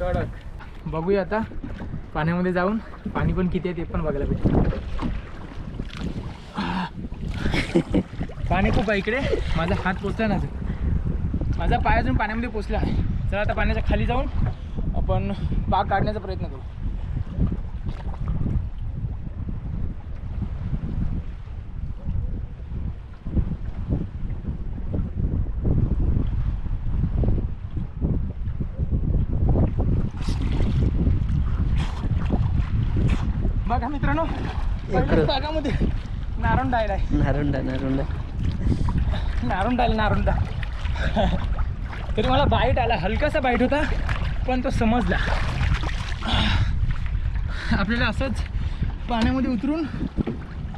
कडक. बघूया आता. पाण्यामध्ये जाऊन पाणी पण किती आहे ते पण बघायला पाहिजे पाणी खूप आहे इकडे. माझा हात पोचला ना माझा पाय अजून पाण्यामध्ये पोचला आहे. चला आता पाण्याच्या खाली जाऊन आपण पाक काढण्याचा प्रयत्न करू. भागामध्ये डायला आहे नारुंडा नारून तरी मला बाईट आला. हलकासा बाईट होता पण तो समजला. आपल्याला असंच पाण्यामध्ये उतरून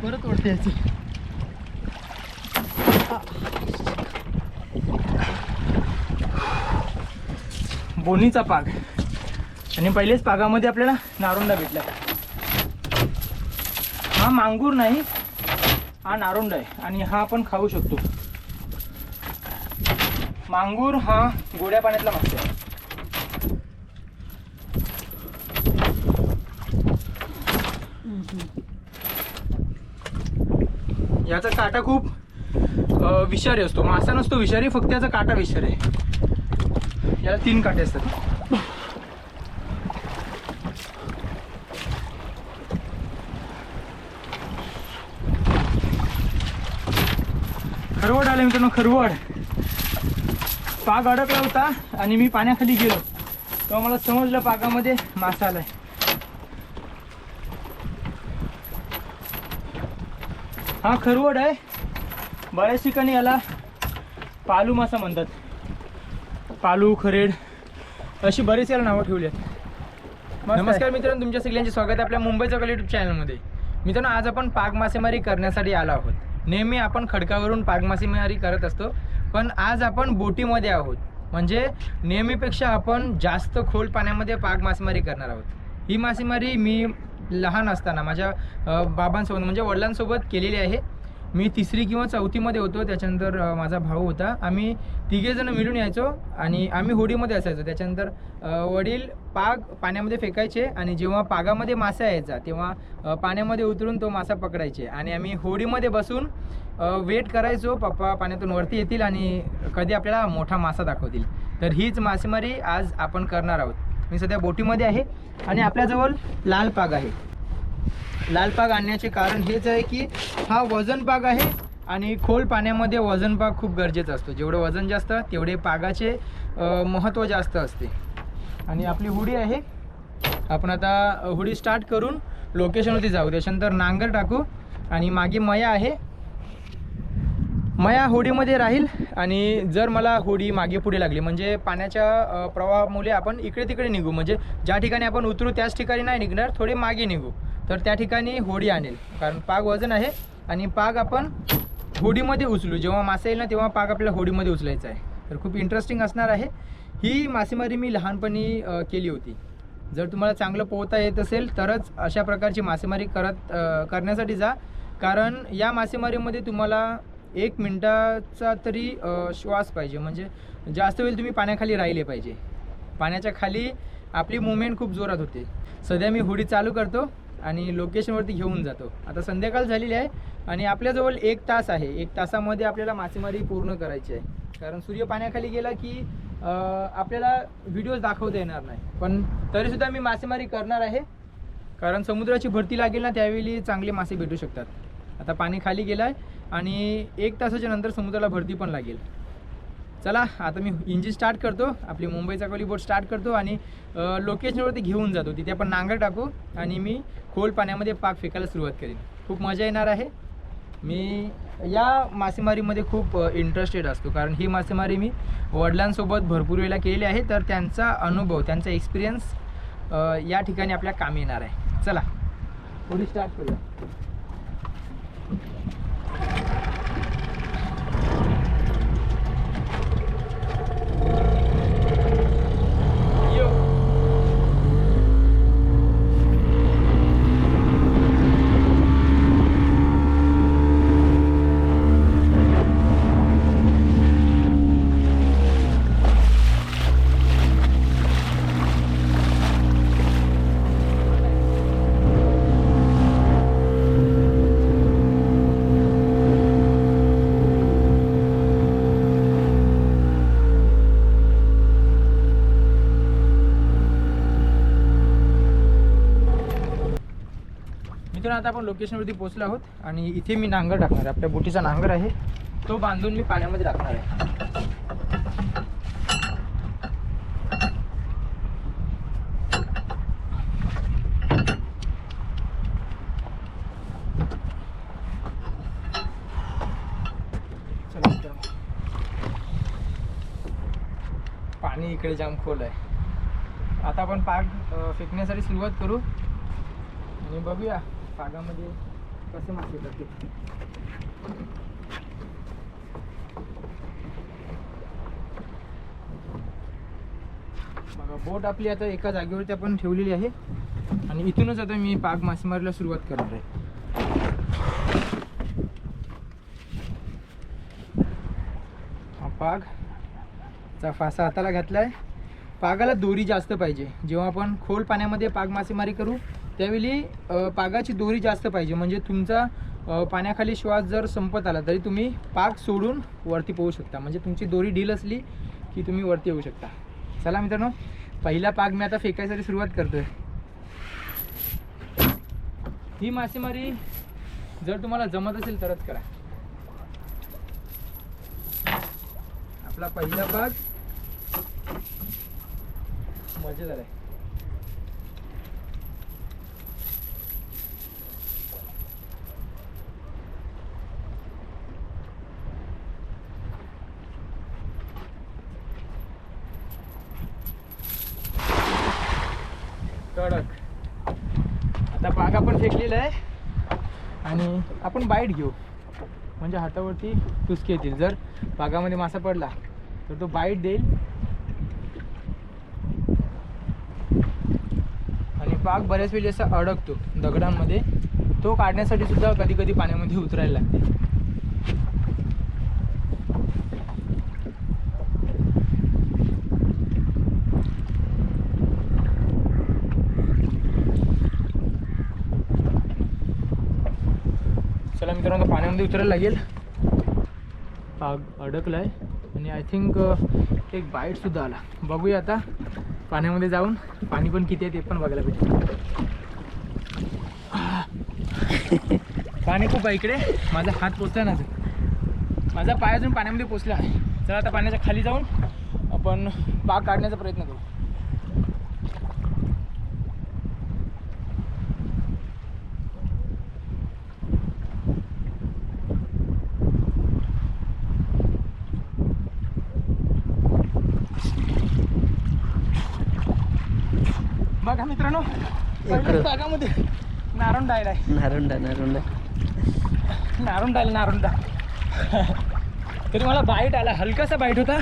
परत ओढता यायचं. बोनीचा पाग. आणि पहिलेच पागामध्ये आपल्याला नारोंडा भेटला. हा मांगूर नाही हा नारुंड आहे आणि हा आपण खाऊ शकतो. मांगूर हा गोड्या पाण्यातला मासे आहे. याचा काटा खूप विषारी असतो. मासा नसतो विषारी फक्त याचा काटा विषारी आहे. याला तीन काटे असतात. खरवड आले मित्रांनो खरवड. पाग अडकला होता आणि मी पाण्याखाली गेलो. तेव्हा मला समजलं पागामध्ये मासा आलाय. हा खरवड आहे. बऱ्याच ठिकाणी याला पालू मासा म्हणतात. पालू खरेड अशी बरीच याला नावं ठेवली आहेत. नमस्कार मित्रांनो तुमच्या सगळ्यांचे स्वागत आहे आपल्या मुंबईच्या युट्यूब चॅनलमध्ये मित्रांनो आज आपण पाग मासेमारी करण्यासाठी आलो आहोत. नेहमी आपण खडकावरून पाग मासेमारी करत असतो. पण आज आपण बोटीमध्ये आहोत. म्हणजे नेहमीपेक्षा आपण जास्त खोल पाण्यामध्ये पाग मासेमारी करणार आहोत. ही मासेमारी मी लहान असताना माझ्या बाबांसोबत म्हणजे वडिलांसोबत केलेली आहे. मी तिसरी किंवा चौथीमध्ये होतो त्याच्यानंतर माझा भाऊ होता. आम्ही तिघेजण मिळून यायचो आणि आम्ही होडीमध्ये असायचो. त्याच्यानंतर वडील पाग पाण्यामध्ये फेकायचे आणि जेव्हा पागामध्ये मासा यायचा तेव्हा पाण्यामध्ये उतरून तो मासा पकडायचे. आणि आम्ही होडीमध्ये बसून वेट करायचो पप्पा पाण्यातून वरती येतील आणि कधी आपल्याला मोठा मासा दाखवतील. तर हीच मासेमारी आज आपण करणार आहोत. मी सध्या बोटीमध्ये आहे आणि आपल्याजवळ लाल पाग आहे. लाल पाग आणण्याचे कारण हेच आहे की हा वजन पाग आहे आणि खोल पाण्यामध्ये वजन पाग खूप गरजेचा असतो. जेवढं वजन जास्त तेवढे पागाचे महत्त्व जास्त असते. आणि आपली हुडी आहे. आपण आता हुडी स्टार्ट करून लोकेशनवरती जाऊ. त्याच्यानंतर नांगर टाकू. आणि मागे मया आहे. मया होडीमध्ये राहील. आणि जर मला होडी मागे पुढे लागली म्हणजे पाण्याच्या प्रवाहामुळे आपण इकडे तिकडे निघू. म्हणजे ज्या ठिकाणी आपण उतरू त्याच ठिकाणी नाही निघणार थोडे मागे निघू. तर त्या ठिकाणी होडी आणेल. कारण पाग वजन आहे आणि पाग आपण होडीमध्ये उचलू. जेव्हा मासा येईल ना तेव्हा पाग आपल्याला होडीमध्ये उचलायचा आहे. तर खूप इंटरेस्टिंग असणार आहे. ही मासेमारी मी लहानपणी केली होती. जर तुम्हाला चांगलं पोहता येत असेल तरच अशा प्रकारची मासेमारी करत करण्यासाठी जा. कारण या मासेमारीमध्ये तुम्हाला एक मिनटाचा तरी श्वास पाहिजे. म्हणजे जास्त वेळ तुम्ही पाण्याखाली राहिले पाहिजे. पाण्याच्या खाली आपली मुवमेंट खूप जोरात होते. सध्या मी होडी चालू करतो. आणि लोकेशनवरती घेऊन जातो. आता संध्याकाळ झालेली आहे आणि आपल्याजवळ एक तास आहे. एक तासामध्ये आपल्याला मासेमारी पूर्ण करायची आहे. कारण सूर्य पाण्याखाली गेला की आपल्याला व्हिडिओज दाखवता येणार नाही. पण तरीसुद्धा मी मासेमारी करणार आहे. कारण समुद्राची भरती लागेल ना त्यावेळी चांगले मासे भेटू शकतात. आता पाणी खाली गेलं आहे आणि एक तासाच्या नंतर समुद्राला भरती पण लागेल. चला आता मी इंजिन स्टार्ट करतो. आपली मुंबईचा कोली बोट स्टार्ट करतो आणि लोकेशनवरती घेऊन जातो. तिथे आपण नांगर टाकू आणि मी खोल पाण्यामध्ये पाक फेकायला सुरुवात करेन. खूप मजा येणार आहे. मी या मासेमारीमध्ये खूप इंटरेस्टेड असतो. कारण ही मासेमारी मी वडिलांसोबत भरपूर वेळेला केलेली आहे. तर त्यांचा अनुभव त्यांचा एक्सपिरियन्स या ठिकाणी आपल्या कामी येणार आहे. चला पुढे स्टार्ट करूया. आता आपण लोकेशनवरती पोहोचलो आहोत आणि इथे मी नांगर टाकणार आहे. आपल्या बोटीचा नांगर आहे. तो बांधून मी पाण्यामध्ये टाकणार आहे. पाणी इकडे जाम खोल आहे. आता आपण पाक फेकण्यासाठी सुरुवात करू आणि बघूया. पागामध्ये कसे मासे येतात? ते बघा बोट आपली आता एका जागेवरती आपण ठेवलेली आहे. आणि इथूनच आता मी पाग मासेमारीला सुरुवात करणार आहे. हा पाग चा फासा हाताला घातलाय. पागाला दोरी जास्त पाहिजे. जेव्हा आपण खोल पाण्यामध्ये पाग मासेमारी करू त्यावेळी पागाची दोरी जास्त पाहिजे. म्हणजे तुमचा पाण्याखाली श्वास जर संपत आला तरी तुम्ही पाग सोडून वरती पोहू शकता. म्हणजे तुमची दोरी ढील असली की तुम्ही वरती येऊ शकता. चला मित्रांनो पहिला पाग मी आता फेकायसाठी सुरुवात करतोय. ही मासेमारी जर तुम्हाला जमत असेल तरच करा. आपला पहिला पाग मजेदार आहे कडक आता पाग आपण फेकलेला आहे आणि आपण बाईट घेऊ. म्हणजे हातावरती टुसके येतील. जर बागामध्ये मासा पडला तर तो बाईट देईल. आणि पाग बऱ्याच वेळी असा अडकतो दगडांमध्ये. तो काढण्यासाठी सुद्धा कधी कधी पाण्यामध्ये उतरायला लागते चला मित्रांनो आता पाण्यामध्ये उतरायला लागेल. पाग अडकलाय. आणि आय थिंक एक बाईटसुद्धा आला. बघूया आता पाण्यामध्ये जाऊन पाणी पण किती आहे ते पण बघायला पाहिजे पाणी खूप आहे इकडे. माझा हात पोचला ना माझा पाय अजून पाण्यामध्ये पोचला आहे. चला आता पाण्याच्या खाली जाऊन आपण पाग काढण्याचा प्रयत्न करू बघा मित्रांनो पागामध्ये नारोंडा आलाय. नारुंडा नारुंडा. नारोंडा आला नारोंडा. तरी मला बाईट आला. हलकासा बाईट होता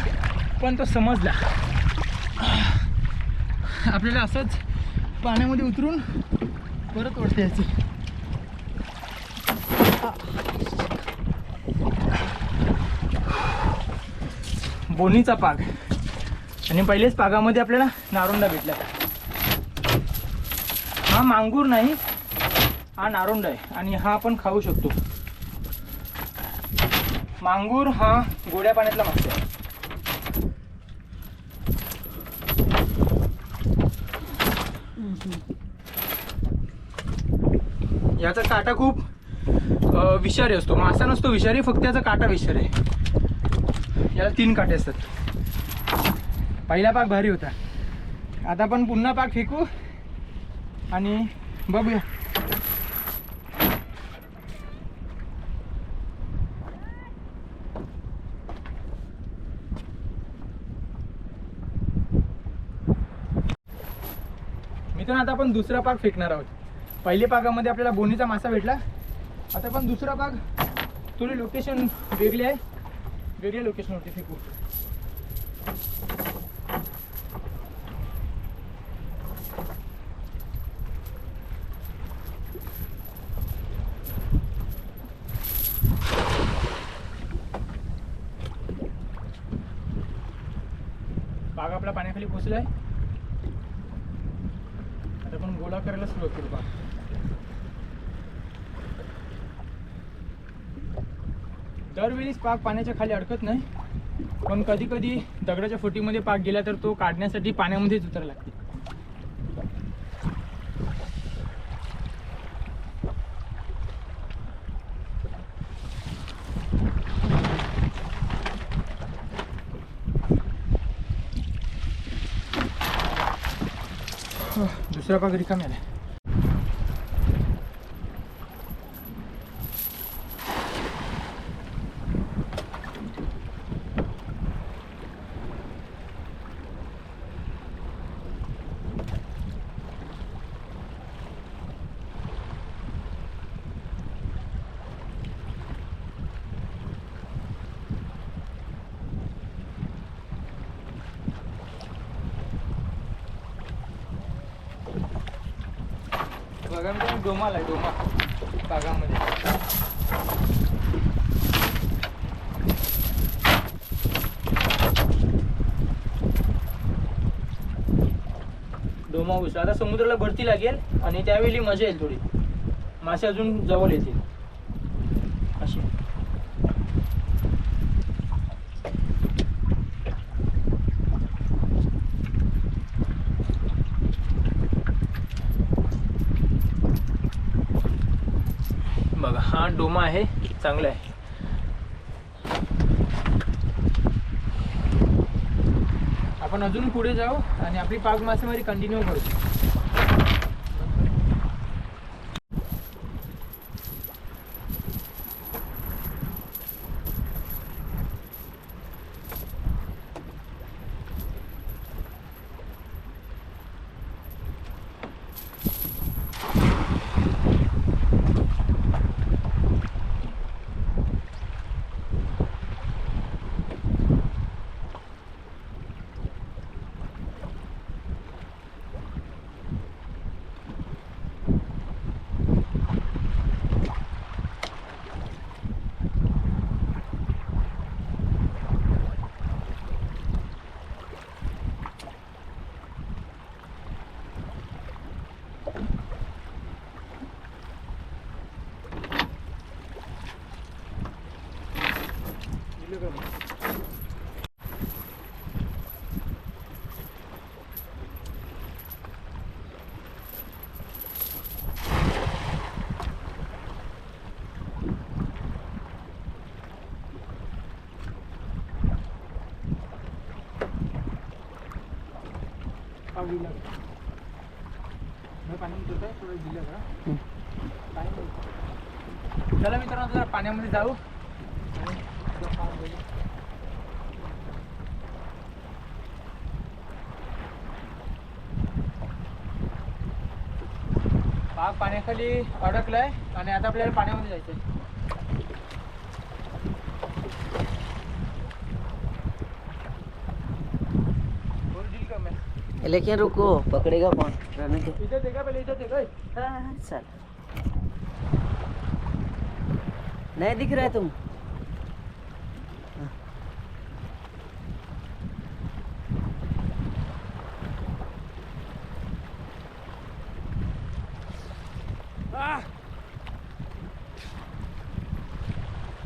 पण तो समजला. आपल्याला असंच पाण्यामध्ये उतरून परत वरती यायचं. बोनीचा पाग आणि पहिलेच पागामध्ये आपल्याला नारोंडा भेटला हा मांगूर नाही हा नारुंड आहे आणि हा आपण खाऊ शकतो. मांगूर हा गोड्या पाण्यातला मासा आहे. याचा काटा खूप विषारी असतो. मासा नसतो विषारी फक्त याचा काटा विषारी आहे. याला तीन काटे असतात. पहिला पाक भारी होता. आता आपण पुन्हा पाक फेकू. आणि बघूया. मित्रांनो आता आपण दुसरा पाक फेकणार आहोत. पहिल्या पागामध्ये आपल्याला बोनीचा मासा भेटला. आता आपण दुसरा पाक थोडी लोकेशन वेगळी आहे. वेगळ्या लोकेशनवरती फेकू. वाघ आपला पाण्याखाली पोचलाय आता आपण गोळा करायला सुरुवात करू का दरवेळीच पाक पाण्याच्या खाली अडकत नाही. पण कधी कधी दगडाच्या फुटीमध्ये पाक गेला तर तो काढण्यासाठी पाण्यामध्येच उतरायला लागते दुसरा पाक रिकामी आला डोमाला डोमा. बागामध्ये. डोमा उस आता समुद्राला भरती लागेल आणि त्यावेळी मजा येईल थोडी. मासे अजून जवळ येतील अशी बघा हा डोमा आहे चांगलं आहे. आपण अजून पुढे जाऊ आणि आपली पाक मासेमारी कंटिन्यू करू. चला मित्रांनो जरा पाण्यामध्ये जाऊ. पाग पाण्याखाली अडकलाय आणि आता आपल्याला पाण्यामध्ये जायचंय बोल deal कर मैं. लेकिन रुको पकड़ेगा कौन? रहने दो। इधर देखा पहले इधर देखा। हाँ, हाँ, चल। नहीं दिख रहा है। तुम!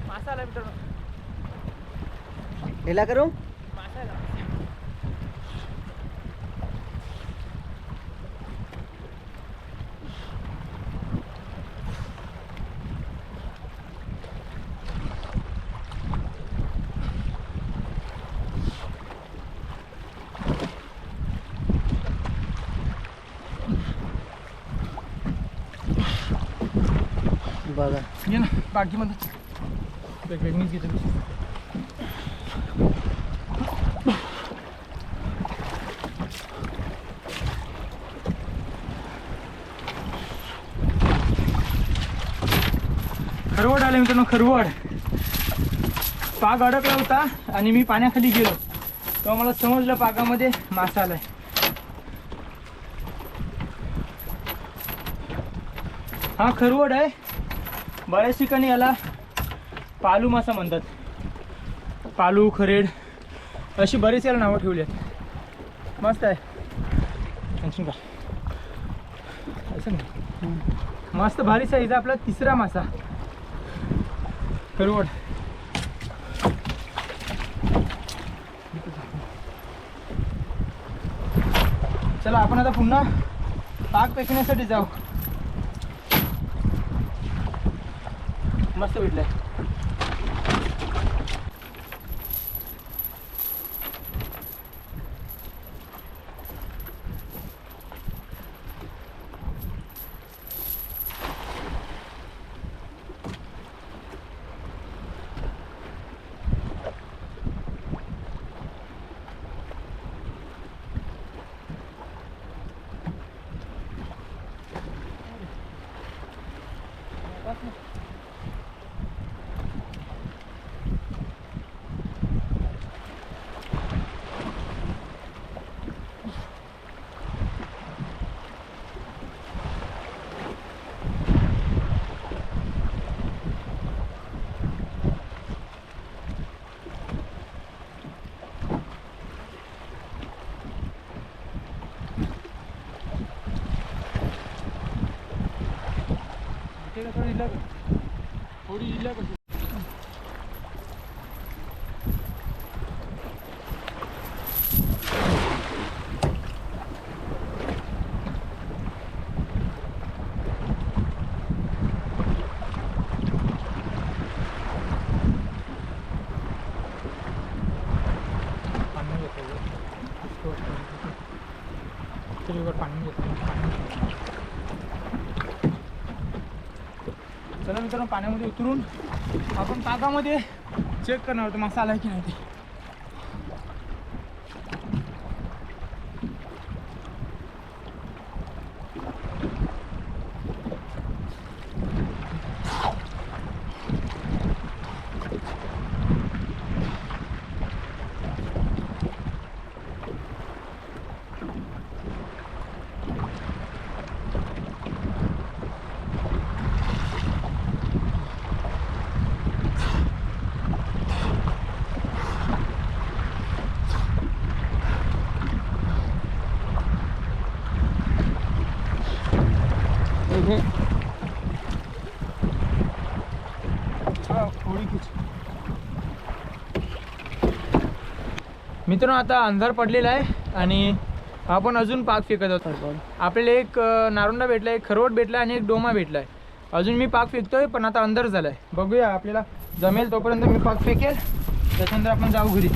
मासा आला मित्रांनो ढीला करूं मासा आला बघा ये ना बागीमध्ये वेगवेग मीच घेतो. खरवड आले मित्रांनो खरवड. पाग अडकला होता आणि मी पाण्याखाली गेलो. तेव्हा मला समजलं पागामध्ये मासा आलाय. हा खरवड आहे. बऱ्याच ठिकाणी याला पालू मासा म्हणतात. पालू खरेड अशी बरीच याला नावं ठेवली आहेत. मस्त आहे. टेन्शन का? असं नाही. मस्त भारी साईज आपला तिसरा मासा. करवड चला आपण आता पुन्हा पाक पेकण्यासाठी जाऊ. मस्त भेटलंय चला मित्रांनो पाण्यामध्ये उतरून आपण ताकामध्ये चेक करणार होतो मासा आला की नाही ते. मित्रांनो आता अंधार पडलेला आहे आणि आपण अजून पाक फेकत आहोत. आपल्याला एक अं, नारुंडा भेटला एक खरवट भेटला आणि एक डोमा भेटला आहे अजून मी पाक फेकतोय पण आता अंधार झाला आहे बघूया आपल्याला जमेल तोपर्यंत मी पाक फेकेल. त्याच्यानंतर आपण जाऊ घरी.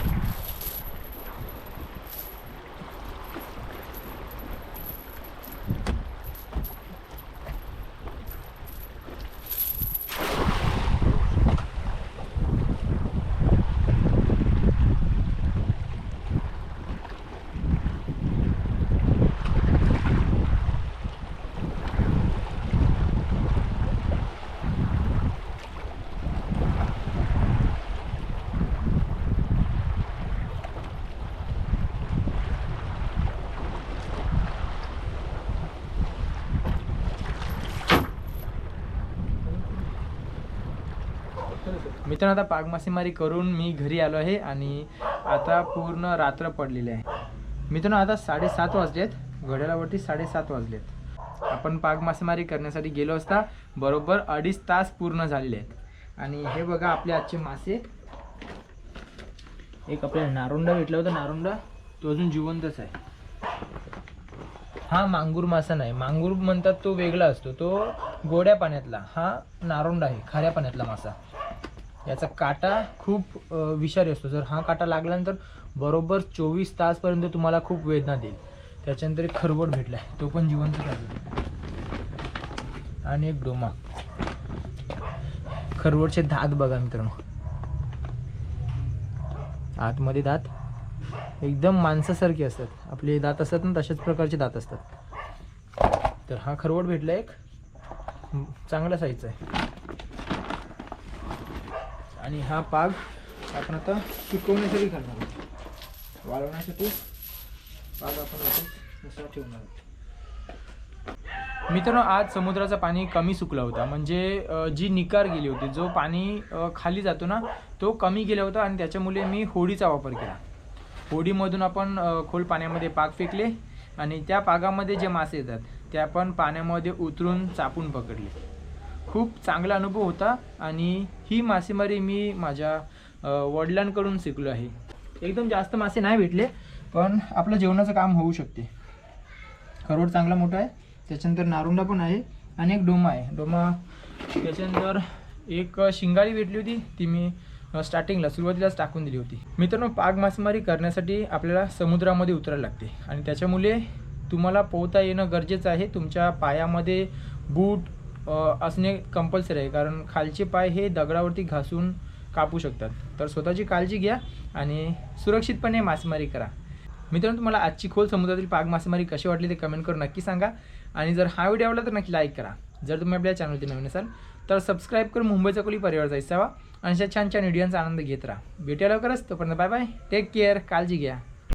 मित्रांनो आता पाग मासेमारी करून मी घरी आलो आहे आणि आता पूर्ण रात्र पडलेली आहे. मित्रांनो आता साडेसात वाजलेत. घड्याळावरती साडेसात वाजलेत. आपण पाग मासेमारी करण्यासाठी गेलो असता बरोबर अडीच तास पूर्ण झालेले आहेत. आणि हे बघा आपले आजचे मासे. एक आपल्याला नारुंडा भेटला होता. नारुंडा तो अजून जिवंतच आहे. हा मांगूर मासा नाही. मांगूर म्हणतात तो वेगळा असतो. तो गोड्या पाण्यातला. हा नारोंडा आहे खाऱ्या पाण्यातला मासा. याचा काटा खूप विषारी असतो. जर हा काटा लागल्यानंतर बरोबर चोवीस तासपर्यंत तुम्हाला खूप वेदना देईल. त्याच्यानंतर एक खरवट भेटला आहे तो पण जिवंत आहे आणि एक डोमा. खरवटचे दात बघा मित्रांनो. आतमध्ये दात एकदम माणसासारखे असतात. आपले दात असतात ना तशाच प्रकारचे दात असतात. तर हा खरवट भेटला एक. चांगला साईजचा आहे. आणि हा पाग आपण आता सुकवण्यासाठी घालणार आहोत. वाळवण्यासाठी पाग आपण असा ठेवणार आहोत. मित्रांनो आज समुद्राचं पाणी कमी सुकला होता. म्हणजे जी निकार गेली होती जो पाणी खाली जातो ना तो कमी गेला होता आणि त्याच्यामुळे मी होडीचा वापर केला. होडीमधून आपण खोल पाण्यामध्ये पाग फेकले आणि त्या पागामध्ये जे मासे येतात ते आपण पाण्यामध्ये उतरून चापून पकडले. खूप चांगला अनुभव होता आणि ही मासेमारी मी माझ्या वडिलांकडून शिकलो आहे. एकदम जास्त मासे नाही भेटले पण आपलं जेवणाचं काम होऊ शकते. खरोड चांगला मोठा आहे त्याच्यानंतर नारुंडा पण आहे आणि एक डोमा आहे. डोमा त्याच्यानंतर एक शिंगाळी भेटली होती ती मी स्टार्टिंगला सुरुवातीलाच टाकून दिली होती. मित्रांनो पाग मासेमारी करण्यासाठी आपल्याला समुद्रामध्ये उतरायला लागते. आणि त्याच्यामुळे तुम्हाला पोहता येणं गरजेचं आहे. तुमच्या पायामध्ये बूट असणे कंपल्सरी आहे. कारण खालचे पाय हे दगडावरती घासून कापू शकतात. तर स्वतःची काळजी घ्या आणि सुरक्षितपणे मासेमारी करा. मित्रांनो तुम्हाला आजची खोल समुद्रातील पाग मासेमारी कशी वाटली ते कमेंट करून नक्की सांगा. आणि जर हा व्हिडिओ आवडला तर नक्की लाईक करा. जर तुम्ही आपल्या चॅनलवरती नवीन असाल तर सबस्क्राईब करून मुंबईचा कोली परिवार जायचा व्हा. आणि अशा छान छान व्हिडिओचा आनंद घेत राहा. भेटायला लवकरच. तोपर्यंत बाय बाय टेक केअर काळजी घ्या.